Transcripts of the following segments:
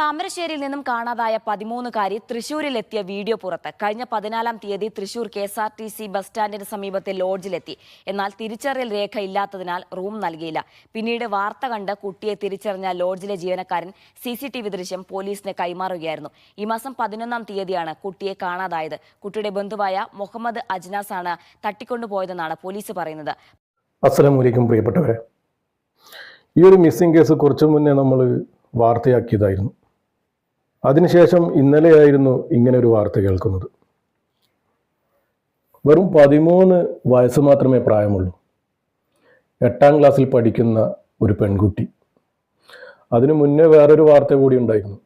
താമരശ്ശേരിയിൽ നിന്നും കാണാതായ പതിമൂന്നുകാരി തൃശൂരിലെത്തിയ വീഡിയോ പുറത്ത്. കഴിഞ്ഞ പതിനാലാം തീയതി Thrissur K S R T C bus സ്റ്റാൻഡിന് സമീപത്തെ ലോഡ്ജിലെത്തി. എന്നാൽ തിരിച്ചറിയൽ രേഖ ഇല്ലാത്തതിനാൽ റൂം നൽകിയില്ല. പിന്നീട് വാർത്ത കണ്ട് കുട്ടിയെ തിരിച്ചറിഞ്ഞ ലോഡ്ജിലെ ജീവനക്കാരൻ സി സി ടി വി ദൃശ്യം പോലീസിന് കൈമാറുകയായിരുന്നു. ഈ മാസം പതിനൊന്നാം തീയതിയാണ് കുട്ടിയെ കാണാതായത്. കുട്ടിയുടെ ബന്ധുവായ മുഹമ്മദ് അജ്നാസ് ആണ് തട്ടിക്കൊണ്ടുപോയതെന്നാണ് പോലീസ് പറയുന്നത്. പ്രിയപ്പെട്ടവരെ. ഈ ഒരു മിസ്സിംഗ് കേസ് കുറച്ചു മുന്നേ നമ്മൾ വാർത്തയാക്കിയതായിരുന്നു. അതിനുശേഷം ഇന്നലെയായിരുന്നു ഇങ്ങനെ ഒരു വാർത്ത കേൾക്കുന്നത്. വെറും പതിമൂന്ന് വയസ്സ് മാത്രമേ പ്രായമുള്ളൂ. എട്ടാം ക്ലാസ്സിൽ പഠിക്കുന്ന ഒരു പെൺകുട്ടി. അതിനു മുന്നേ വേറൊരു വാർത്ത കൂടി ഉണ്ടായിരുന്നു.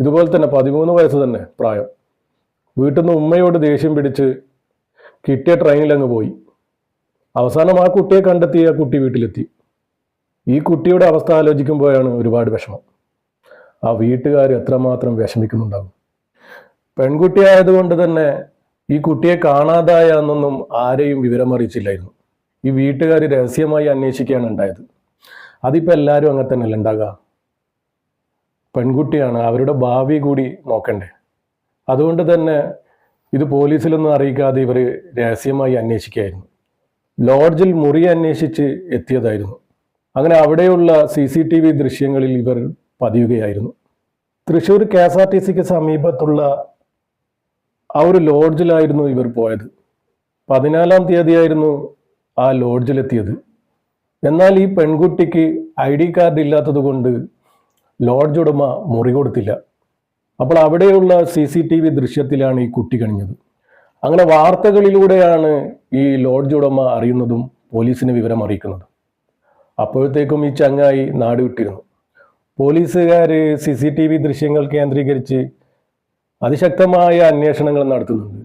ഇതുപോലെ തന്നെ പതിമൂന്ന് വയസ്സ് തന്നെ പ്രായം. വീട്ടിൽ നിന്ന് ഉമ്മയോട് ദേഷ്യം പിടിച്ച് കിട്ടിയ ട്രെയിനിൽ അങ്ങ് പോയി. അവസാനം ആ കുട്ടിയെ കണ്ടെത്തി ആ കുട്ടി വീട്ടിലെത്തി. ഈ കുട്ടിയുടെ അവസ്ഥ ആലോചിക്കുമ്പോഴാണ് ഒരുപാട് വിഷമം. ആ വീട്ടുകാർ എത്രമാത്രം വിഷമിക്കുന്നുണ്ടാകും പെൺകുട്ടിയായതുകൊണ്ട് തന്നെ ഈ കുട്ടിയെ കാണാതായ എന്നൊന്നും ആരെയും വിവരമറിയിച്ചില്ലായിരുന്നു. ഈ വീട്ടുകാർ രഹസ്യമായി അന്വേഷിക്കുകയാണ് ഉണ്ടായത്. അതിപ്പോൾ എല്ലാവരും അങ്ങനെ തന്നെയല്ല ഉണ്ടാകുക പെൺകുട്ടിയാണ് അവരുടെ ഭാവി കൂടി നോക്കണ്ടേ. അതുകൊണ്ട് തന്നെ ഇത് പോലീസിലൊന്നും അറിയിക്കാതെ ഇവർ രഹസ്യമായി അന്വേഷിക്കുകയായിരുന്നു. ലോഡ്ജിൽ മുറി അന്വേഷിച്ച് എത്തിയതായിരുന്നു. അങ്ങനെ അവിടെയുള്ള സി സി ടി വി ദൃശ്യങ്ങളിൽ ഇവർ പതിയുകയായിരുന്നു. Thrissur K S R T സിക്ക് സമീപത്തുള്ള ആ ഒരു ലോഡ്ജിലായിരുന്നു ഇവർ പോയത്. പതിനാലാം തീയതിയായിരുന്നു ആ ലോഡ്ജിലെത്തിയത്. എന്നാൽ ഈ പെൺകുട്ടിക്ക് ഐ ഡി കാർഡ് ഇല്ലാത്തതുകൊണ്ട് ലോഡ്ജ് ഉടമ മുറി കൊടുത്തില്ല. അപ്പോൾ അവിടെയുള്ള സി സി ടി വി ദൃശ്യത്തിലാണ് ഈ കുട്ടി കഴിഞ്ഞത് അങ്ങനെ വാർത്തകളിലൂടെയാണ് ഈ ലോഡ്ജ് ഉടമ അറിയുന്നതും പോലീസിന് വിവരം അറിയിക്കുന്നതും അപ്പോഴത്തേക്കും ഈ ചങ്ങായി നാട് വിട്ടിരുന്നു. പോലീസുകാർ സി സി ടി വി ദൃശ്യങ്ങൾ കേന്ദ്രീകരിച്ച് അതിശക്തമായ അന്വേഷണങ്ങൾ നടത്തുന്നുണ്ട്.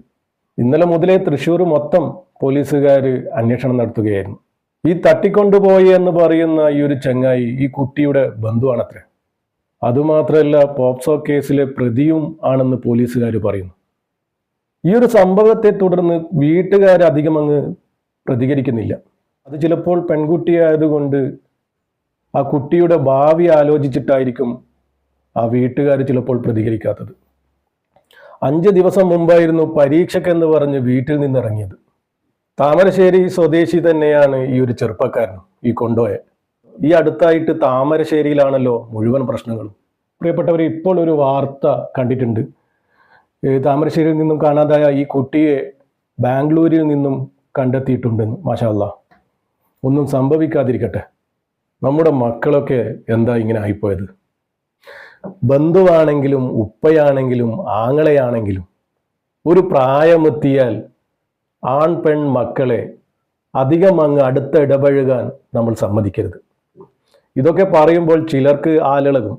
ഇന്നലെ മുതലേ തൃശ്ശൂർ മൊത്തം പോലീസുകാർ അന്വേഷണം നടത്തുകയായിരുന്നു. ഈ തട്ടിക്കൊണ്ടുപോയി എന്ന് പറയുന്ന ഈ ഒരു ചങ്ങായി ഈ കുട്ടിയുടെ ബന്ധുവാണത്രേ. അതുമാത്രമല്ല പോപ്സോ കേസിലെ പ്രതിയും ആണെന്ന് പോലീസുകാർ പറയുന്നു. ഈ ഒരു സംഭവത്തെ തുടർന്ന് വീട്ടുകാർ അധികം അങ്ങ് പ്രതികരിക്കുന്നില്ല. അത് ചിലപ്പോൾ പെൺകുട്ടിയായതുകൊണ്ട് ആ കുട്ടിയുടെ ഭാവി ആലോചിച്ചിട്ടായിരിക്കും ആ വീട്ടുകാർ ചിലപ്പോൾ പ്രതികരിക്കാത്തത്. അഞ്ച് ദിവസം മുമ്പായിരുന്നു പരീക്ഷക്കെന്ന് പറഞ്ഞ് വീട്ടിൽ നിന്നിറങ്ങിയത്. താമരശ്ശേരി സ്വദേശി തന്നെയാണ് ഈ ഒരു ചെറുപ്പക്കാരൻ ഈ കൊണ്ടോയെ. ഈ അടുത്തായിട്ട് താമരശ്ശേരിയിലാണല്ലോ മുഴുവൻ പ്രശ്നങ്ങളും. പ്രിയപ്പെട്ടവർ ഇപ്പോൾ ഒരു വാർത്ത കണ്ടിട്ടുണ്ട്. താമരശ്ശേരിയിൽ നിന്നും കാണാതായ ഈ കുട്ടിയെ ബാംഗ്ലൂരിൽ നിന്നും കണ്ടെത്തിയിട്ടുണ്ടെന്ന് മാഷാല്ല ഒന്നും സംഭവിക്കാതിരിക്കട്ടെ. നമ്മുടെ മക്കളൊക്കെ എന്താ ഇങ്ങനെ ആയിപ്പോയത്? ബന്ധുവാണെങ്കിലും ഉപ്പയാണെങ്കിലും ആങ്ങളെയാണെങ്കിലും ഒരു പ്രായമെത്തിയാൽ ആൺ പെൺ മക്കളെ അധികം അങ്ങ് അടുത്ത് ഇടപഴകാൻ നമ്മൾ സമ്മതിക്കരുത്. ഇതൊക്കെ പറയുമ്പോൾ ചിലർക്ക് ആലിളകും.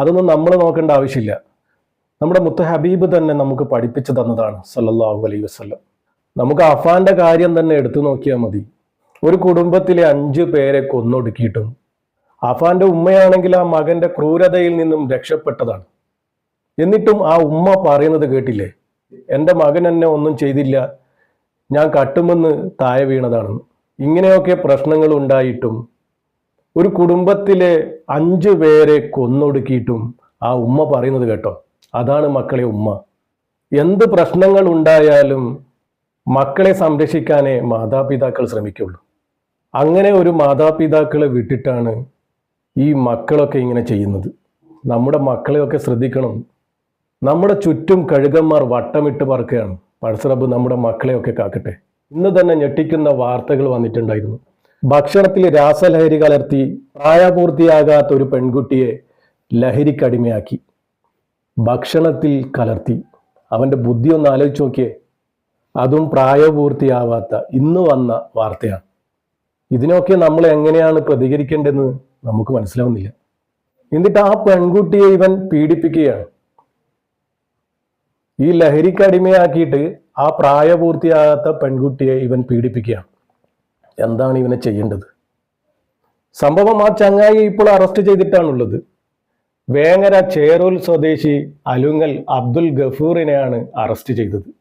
അതൊന്നും നമ്മൾ നോക്കേണ്ട ആവശ്യമില്ല. നമ്മുടെ മുത്ത ഹബീബ് തന്നെ നമുക്ക് പഠിപ്പിച്ചു തന്നതാണ് സല്ലല്ലാഹു അലൈഹി വസ്ലം നമുക്ക് അഫാന്റെ കാര്യം തന്നെ എടുത്തു നോക്കിയാൽ മതി. ഒരു കുടുംബത്തിലെ അഞ്ചു പേരെ കൊന്നൊടുക്കിയിട്ടും അഫാന്റെ ഉമ്മയാണെങ്കിൽ ആ മകന്റെ ക്രൂരതയിൽ നിന്നും രക്ഷപ്പെട്ടതാണ്. എന്നിട്ടും ആ ഉമ്മ പറയുന്നത് കേട്ടില്ലേ? എന്റെ മകൻ എന്നെ ഒന്നും ചെയ്തില്ല. ഞാൻ കട്ടുമെന്ന് താഴെ വീണതാണെന്ന് ഇങ്ങനെയൊക്കെ പ്രശ്നങ്ങൾ ഉണ്ടായിട്ടും ഒരു കുടുംബത്തിലെ അഞ്ചു പേരെ കൊന്നൊടുക്കിയിട്ടും ആ ഉമ്മ പറയുന്നത് കേട്ടോ. അതാണ് മക്കളെ ഉമ്മ. എന്ത് പ്രശ്നങ്ങൾ ഉണ്ടായാലും മക്കളെ സംരക്ഷിക്കാനേ മാതാപിതാക്കൾ ശ്രമിക്കുള്ളൂ. അങ്ങനെ ഒരു മാതാപിതാക്കളെ വിട്ടിട്ടാണ് ഈ മക്കളൊക്കെ ഇങ്ങനെ ചെയ്യുന്നത്. നമ്മുടെ മക്കളെയൊക്കെ ശ്രദ്ധിക്കണം. നമ്മുടെ ചുറ്റും കഴുകന്മാർ വട്ടമിട്ട് പറക്കുകയാണ്. പഴസറബ് നമ്മുടെ മക്കളെയൊക്കെ കാക്കട്ടെ. ഇന്ന് തന്നെ ഞെട്ടിക്കുന്ന വാർത്തകൾ വന്നിട്ടുണ്ടായിരുന്നു. ഭക്ഷണത്തിൽ രാസലഹരി കലർത്തി പ്രായപൂർത്തിയാകാത്ത ഒരു പെൺകുട്ടിയെ ലഹരിക്കടിമയാക്കി ഭക്ഷണത്തിൽ കലർത്തി. അവന്റെ ബുദ്ധി ഒന്ന് ആലോചിച്ച് നോക്കിയേ. അതും പ്രായപൂർത്തിയാവാത്ത ഇന്ന് വന്ന വാർത്തയാണ്. ഇതിനൊക്കെ നമ്മൾ എങ്ങനെയാണ് പ്രതികരിക്കേണ്ടതെന്ന് നമുക്ക് മനസ്സിലാവുന്നില്ല. എന്നിട്ട് ആ പെൺകുട്ടിയെ ഇവൻ പീഡിപ്പിക്കുകയാണ്. ഈ ലഹരിക്ക് അടിമയാക്കിയിട്ട് ആ പ്രായപൂർത്തിയാകാത്ത പെൺകുട്ടിയെ ഇവൻ പീഡിപ്പിക്കുകയാണ്. എന്താണ് ഇവനെ ചെയ്യേണ്ടത്? സംഭവം ആ ചങ്ങായി ഇപ്പോൾ അറസ്റ്റ് ചെയ്തിട്ടാണുള്ളത്. വേങ്ങര ചേറൂൽ സ്വദേശി അലുങ്ങൽ അബ്ദുൽ ഗഫൂറിനെയാണ് അറസ്റ്റ് ചെയ്തത്.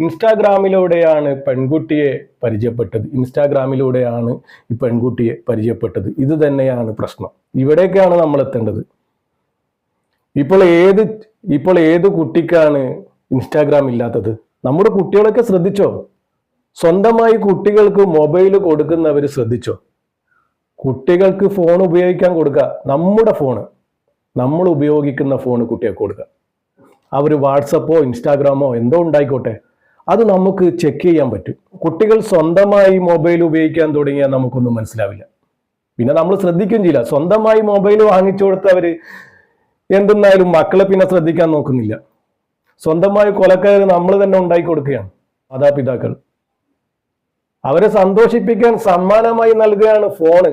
ഇൻസ്റ്റാഗ്രാമിലൂടെയാണ് പെൺകുട്ടിയെ പരിചയപ്പെട്ടത്. ഇൻസ്റ്റാഗ്രാമിലൂടെയാണ് ഈ പെൺകുട്ടിയെ പരിചയപ്പെട്ടത്. ഇത് തന്നെയാണ് പ്രശ്നം. ഇവിടേക്കാണ് നമ്മൾ എത്തേണ്ടത്. ഇപ്പോൾ ഏത് ഇപ്പോൾ ഏത് കുട്ടിക്കാണ് ഇൻസ്റ്റാഗ്രാം ഇല്ലാത്തത്? നമ്മുടെ കുട്ടികളൊക്കെ ശ്രദ്ധിച്ചോ? സ്വന്തമായി കുട്ടികൾക്ക് മൊബൈൽ കൊടുക്കുന്നവർ ശ്രദ്ധിച്ചോ? കുട്ടികൾക്ക് ഫോൺ ഉപയോഗിക്കാൻ കൊടുക്കുക. നമ്മുടെ ഫോണ്. നമ്മൾ ഉപയോഗിക്കുന്ന ഫോൺ കുട്ടികൾക്ക് കൊടുക്കുക. അവർ വാട്സപ്പോ ഇൻസ്റ്റാഗ്രാമോ എന്തോ ഉണ്ടായിക്കോട്ടെ. അത് നമുക്ക് ചെക്ക് ചെയ്യാൻ പറ്റും. കുട്ടികൾ സ്വന്തമായി മൊബൈൽ ഉപയോഗിക്കാൻ തുടങ്ങിയാൽ നമുക്കൊന്നും മനസ്സിലാവില്ല. പിന്നെ നമ്മൾ ശ്രദ്ധിക്കുകയും ചെയ്യില്ല. സ്വന്തമായി മൊബൈൽ വാങ്ങിച്ചു കൊടുത്തവർ എന്തെന്നായാലും മക്കളെ പിന്നെ ശ്രദ്ധിക്കാൻ നോക്കുന്നില്ല. സ്വന്തമായി കൊലക്കാർ നമ്മൾ തന്നെ ഉണ്ടാക്കി കൊടുക്കുകയാണ് മാതാപിതാക്കൾ. അവരെ സന്തോഷിപ്പിക്കാൻ സമ്മാനമായി നൽകുകയാണ് ഫോണ്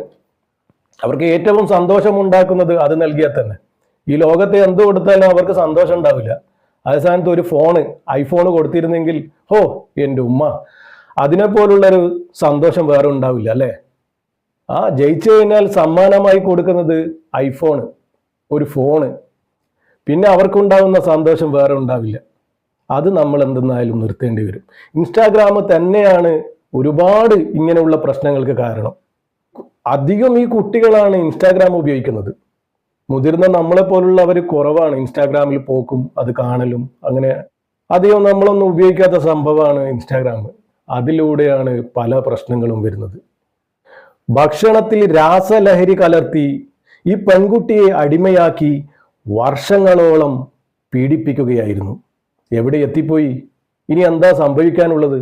അവർക്ക് ഏറ്റവും സന്തോഷം ഉണ്ടാക്കുന്നത് അത് നൽകിയാൽ തന്നെ. ഈ ലോകത്തെ എന്ത് കൊടുത്താലും അവർക്ക് സന്തോഷം ഉണ്ടാവില്ല. അതേ സ്ഥാനത്ത് ഒരു ഫോണ് ഐഫോൺ കൊടുത്തിരുന്നെങ്കിൽ ഹോ എന്റെ ഉമ്മ. അതിനെപ്പോലുള്ളൊരു സന്തോഷം വേറെ ഉണ്ടാവില്ല അല്ലേ? ആ ജയിച്ചു കഴിഞ്ഞാൽ സമ്മാനമായി കൊടുക്കുന്നത് ഐഫോണ് ഒരു ഫോണ്. പിന്നെ അവർക്കുണ്ടാവുന്ന സന്തോഷം വേറെ ഉണ്ടാവില്ല. അത് നമ്മൾ എന്തെന്നായാലും നിർത്തേണ്ടി വരും. ഇൻസ്റ്റാഗ്രാം തന്നെയാണ് ഒരുപാട് ഇങ്ങനെയുള്ള പ്രശ്നങ്ങൾക്ക് കാരണം. അധികം ഈ കുട്ടികളാണ് ഇൻസ്റ്റാഗ്രാം ഉപയോഗിക്കുന്നത്. മുതിർന്ന നമ്മളെ പോലുള്ളവർ കുറവാണ്. ഇൻസ്റ്റാഗ്രാമിൽ പോക്കും അത് കാണലും അങ്ങനെ അധികം നമ്മളൊന്നും ഉപയോഗിക്കാത്ത സംഭവമാണ് ഇൻസ്റ്റാഗ്രാം. അതിലൂടെയാണ് പല പ്രശ്നങ്ങളും വരുന്നത്. ഭക്ഷണത്തിൽ രാസലഹരി കലർത്തി ഈ പെൺകുട്ടിയെ അടിമയാക്കി വർഷങ്ങളോളം പീഡിപ്പിക്കുകയായിരുന്നു. എവിടെ എത്തിപ്പോയി? ഇനി എന്താ സംഭവിക്കാനുള്ളത്?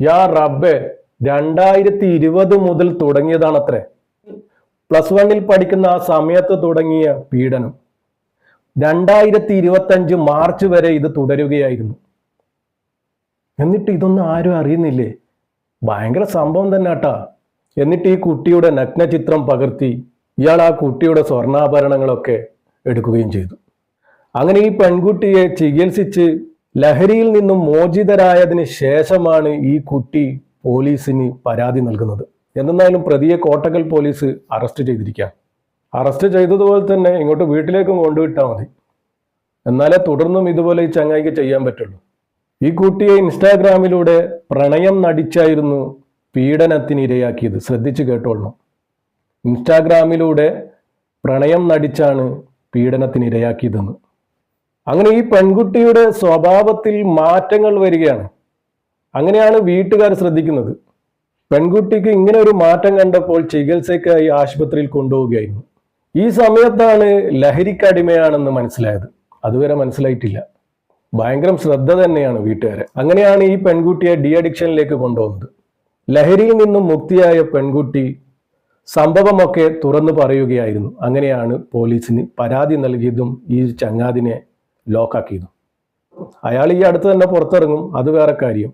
യാ റബ്ബെ രണ്ടായിരത്തി ഇരുപത് മുതൽ തുടങ്ങിയതാണത്രേ. പ്ലസ് വണ്ണിൽ പഠിക്കുന്ന ആ സമയത്ത് തുടങ്ങിയ പീഡനം. രണ്ടായിരത്തി ഇരുപത്തഞ്ച് മാർച്ച് വരെ ഇത് തുടരുകയായിരുന്നു. എന്നിട്ട് ഇതൊന്നും ആരും അറിയുന്നില്ലേ? ഭയങ്കര സംഭവം തന്നെ കേട്ടാ എന്നിട്ട് ഈ കുട്ടിയുടെ നഗ്നചിത്രം പകർത്തി ഇയാൾ ആ കുട്ടിയുടെ സ്വർണാഭരണങ്ങളൊക്കെ എടുക്കുകയും ചെയ്തു. അങ്ങനെ ഈ പെൺകുട്ടിയെ ചികിത്സിച്ച് ലഹരിയിൽ നിന്നും മോചിതരായതിന് ശേഷമാണ് ഈ കുട്ടി പോലീസിന് പരാതി നൽകുന്നത്. എന്തെന്നാലും പ്രതിയെ കോട്ടക്കൽ പോലീസ് അറസ്റ്റ് ചെയ്തിരിക്കാം. അറസ്റ്റ് ചെയ്തതുപോലെ തന്നെ ഇങ്ങോട്ട് വീട്ടിലേക്കും കൊണ്ടുവിട്ടാൽ മതി. എന്നാലേ തുടർന്നും ഇതുപോലെ ഈ ചങ്ങായിക്ക് ചെയ്യാൻ പറ്റുള്ളൂ. ഈ കുട്ടിയെ ഇൻസ്റ്റാഗ്രാമിലൂടെ പ്രണയം നടിച്ചായിരുന്നു പീഡനത്തിന് ഇരയാക്കിയത്. ശ്രദ്ധിച്ചു കേട്ടോളണം. ഇൻസ്റ്റാഗ്രാമിലൂടെ പ്രണയം നടിച്ചാണ് പീഡനത്തിന് ഇരയാക്കിയതെന്ന്. അങ്ങനെ ഈ പെൺകുട്ടിയുടെ സ്വഭാവത്തിൽ മാറ്റങ്ങൾ വരികയാണ്. അങ്ങനെയാണ് വീട്ടുകാർ ശ്രദ്ധിക്കുന്നത്. പെൺകുട്ടിക്ക് ഇങ്ങനെ ഒരു മാറ്റം കണ്ടപ്പോൾ ചികിത്സയ്ക്കായി ആശുപത്രിയിൽ കൊണ്ടുപോവുകയായിരുന്നു. ഈ സമയത്താണ് ലഹരിക്കടിമയാണെന്ന് മനസ്സിലായത്. അതുവരെ മനസ്സിലായിട്ടില്ല. ഭയങ്കര ശ്രദ്ധ തന്നെയാണ് വീട്ടുകാരെ. അങ്ങനെയാണ് ഈ പെൺകുട്ടിയെ ഡി അഡിക്ഷനിലേക്ക് കൊണ്ടുവന്നത് ലഹരിയിൽ നിന്നും മുക്തിയായ പെൺകുട്ടി സംഭവമൊക്കെ തുറന്നു പറയുകയായിരുന്നു. അങ്ങനെയാണ് പോലീസിന് പരാതി നൽകിയതും ഈ ചങ്ങാതിനെ ലോക്കാക്കിയതും. അയാൾ ഈ അടുത്ത് തന്നെ പുറത്തിറങ്ങും. അത് വേറെ കാര്യം.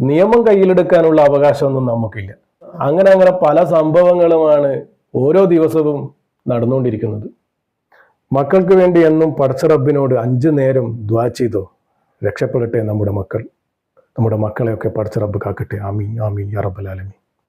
നിയമം കയ്യിലെടുക്കാനുള്ള അവകാശമൊന്നും നമുക്കില്ല. അങ്ങനെ അങ്ങനെ പല സംഭവങ്ങളുമാണ് ഓരോ ദിവസവും നടന്നുകൊണ്ടിരിക്കുന്നത്. മക്കൾക്ക് വേണ്ടി എന്നും പടച്ച റബ്ബിനോട് അഞ്ചു നേരം ദ്വാ ചെയ്തോ? രക്ഷപ്പെടട്ടെ നമ്മുടെ മക്കൾ. നമ്മുടെ മക്കളെയൊക്കെ പടച്ച റബ്ബ് കാക്കട്ടെ. ആമീൻ. ആമീൻ. യാ റബ്ബൽ ആലമീൻ.